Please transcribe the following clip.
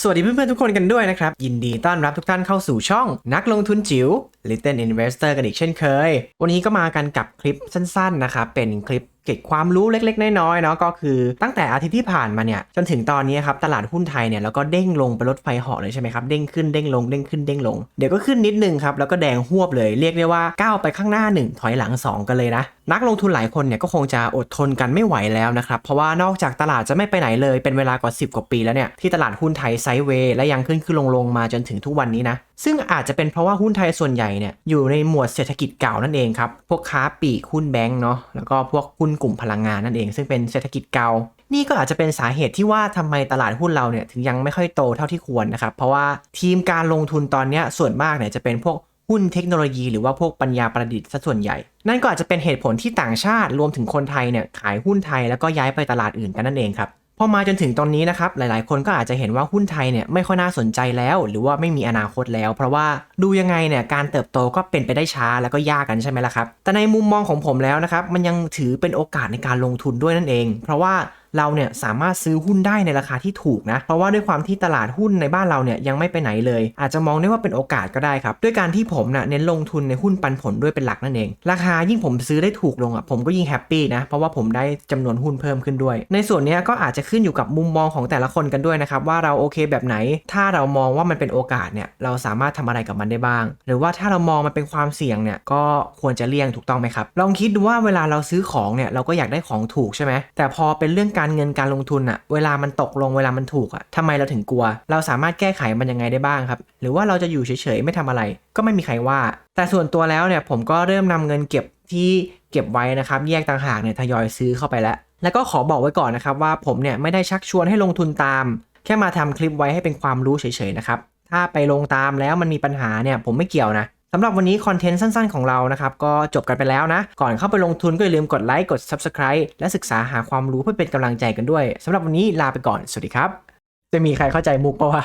สวัสดีเพื่อนๆทุกคนกันด้วยนะครับ ยินดีต้อนรับทุกท่านเข้าสู่ช่องนักลงทุนจิ๋ว Little Investor กันอีกเช่นเคย วันนี้ก็มากันกับคลิปสั้นๆนะครับ เป็นคลิปเก็บความรู้เล็กๆ น้อยๆเนาะก็คือตั้งแต่อาทิตย์ที่ผ่านมาเนี่ยจนถึงตอนนี้ครับตลาดหุ้นไทยเนี่ยแล้วก็เด้งลงไปรถไฟเหาะเลยใช่ไหมครับเด้งขึ้นเด้งลงเด้งขึ้นเด้งลงเดี๋ยวก็ขึ้นนิดนึงครับแล้วก็แดงหวบเลยเรียกได้ว่าก้าวไปข้างหน้า 1 ถอยหลัง 2 กันเลยนะ นักลงทุนหลายคนเนี่ยก็คงจะอดทนกันไม่ไหวแล้วนะครับเพราะว่านอกจากตลาดจะไม่ไปไหนเลยเป็นเวลากว่า 10 กว่าปีแล้วเนี่ยที่ตลาดหุ้นไทยไซด์เวย์และยังขึ้นขึ้นลงลงมาจนถึงทุกวันนี้นะซึ่งอาจจะเป็นเพราะว่าหุ้นไทยส่วนใหญ่เนี่ยอยู่ในหมวดเศรษฐกิจเก่านั่นเองครับพวกค้าปลีกหุ้นแบงก์เนาะแล้วก็พวกหุ้นกลุ่มพลังงานนั่นเอง ซึ่งเป็นเศรษฐกิจเก่านี่ก็อาจจะเป็นสาเหตุที่ว่าทำไมตลาดหุ้นเราเนี่ยถึงยังไม่ค่อยโตเท่าที่ควรนะครับ เพราะว่าทีมการลงทุนตอนนี้ส่วนมากเนี่ยจะเป็นพวก หุ้นเทคโนโลยีหรือว่าพวกปัญญาประดิษฐ์ซะส่วนใหญ่ นั่นก็อาจจะเป็นเหตุผลที่ต่างชาติรวมถึงคนไทยเนี่ยขายหุ้นไทยแล้วก็ย้ายไปตลาดอื่นกันนั่นเองครับพอมาจนถึงตอนนี้นะครับหลายๆ คนก็อาจจะเห็นว่าหุ้นไทยเนี่ยไม่ค่อยน่าสนใจแล้ว หรือว่าไม่มีอนาคตแล้ว เพราะว่าดูยังไงเนี่ยการเติบโตก็เป็นไปได้ช้าแล้วก็ยากกันใช่ไหมล่ะครับแต่ในมุมมองของผมแล้วนะครับมันยังถือเป็นโอกาสในการลงทุนด้วยนั่นเอง เพราะว่า เราเนี่ยสามารถซื้อหุ้นได้ในราคาที่ถูกนะ เพราะว่าด้วยความที่ตลาดหุ้นในบ้านเราเนี่ยยังไม่ไปไหนเลย อาจจะมองได้ว่าเป็นโอกาสก็ได้ครับ ด้วยการที่ผมน่ะเน้นลงทุนในหุ้นปันผลด้วยเป็นหลักนั่นเอง ราคายิ่งผมซื้อได้ถูกลงอะผมก็ยิ่งแฮปปี้นะเพราะว่าผมได้จำนวนหุ้นเพิ่มขึ้นด้วย ในส่วนนี้ก็อาจจะขึ้นอยู่กับมุมมองของแต่ละคนกันด้วยนะครับว่าเราโอเคแบบไหน ถ้าเรามองว่ามันเป็นโอกาสเนี่ยเราสามารถทำอะไรกับมันได้บ้าง หรือว่าถ้าเรามองมันเป็นความเสี่ยงเนี่ยก็ควรจะเลี่ยงถูกต้องไหมครับลองคิดดูว่าเวลาเราซื้อของเนี่ยเราก็อยากได้ของถูกใช่ไหมแต่พอเป็นเรื่องการเงินการลงทุนอะเวลามันตกลงเวลามันถูกอะทำไมเราถึงกลัว เราสามารถแก้ไขมันยังไงได้บ้างครับ หรือว่าเราจะอยู่เฉยๆไม่ทำอะไร ก็ไม่มีใครว่า แต่ส่วนตัวแล้วเนี่ยผมก็เริ่มนำเงินเก็บที่เก็บไว้นะครับแยกต่างหากเนี่ยทยอยซื้อเข้าไปแล้ว แล้วก็ขอบอกไว้ก่อนนะครับว่าผมเนี่ยไม่ได้ชักชวนให้ลงทุนตาม แค่มาทำคลิปไว้ให้เป็นความรู้เฉยๆนะครับถ้าไปลงตามแล้วมันมีปัญหาเนี่ยผมไม่เกี่ยวนะ สำหรับวันนี้คอนเทนต์สั้นๆของเรานะครับ ก็จบกันไปแล้วนะ ก่อนเข้าไปลงทุนก็อย่าลืมกดไลค์กด Subscribe และศึกษาหาความรู้เพื่อเป็นกำลังใจกันด้วยสำหรับวันนี้ลาไปก่อน สวัสดีครับ จะมีใครเข้าใจมุกปะวะ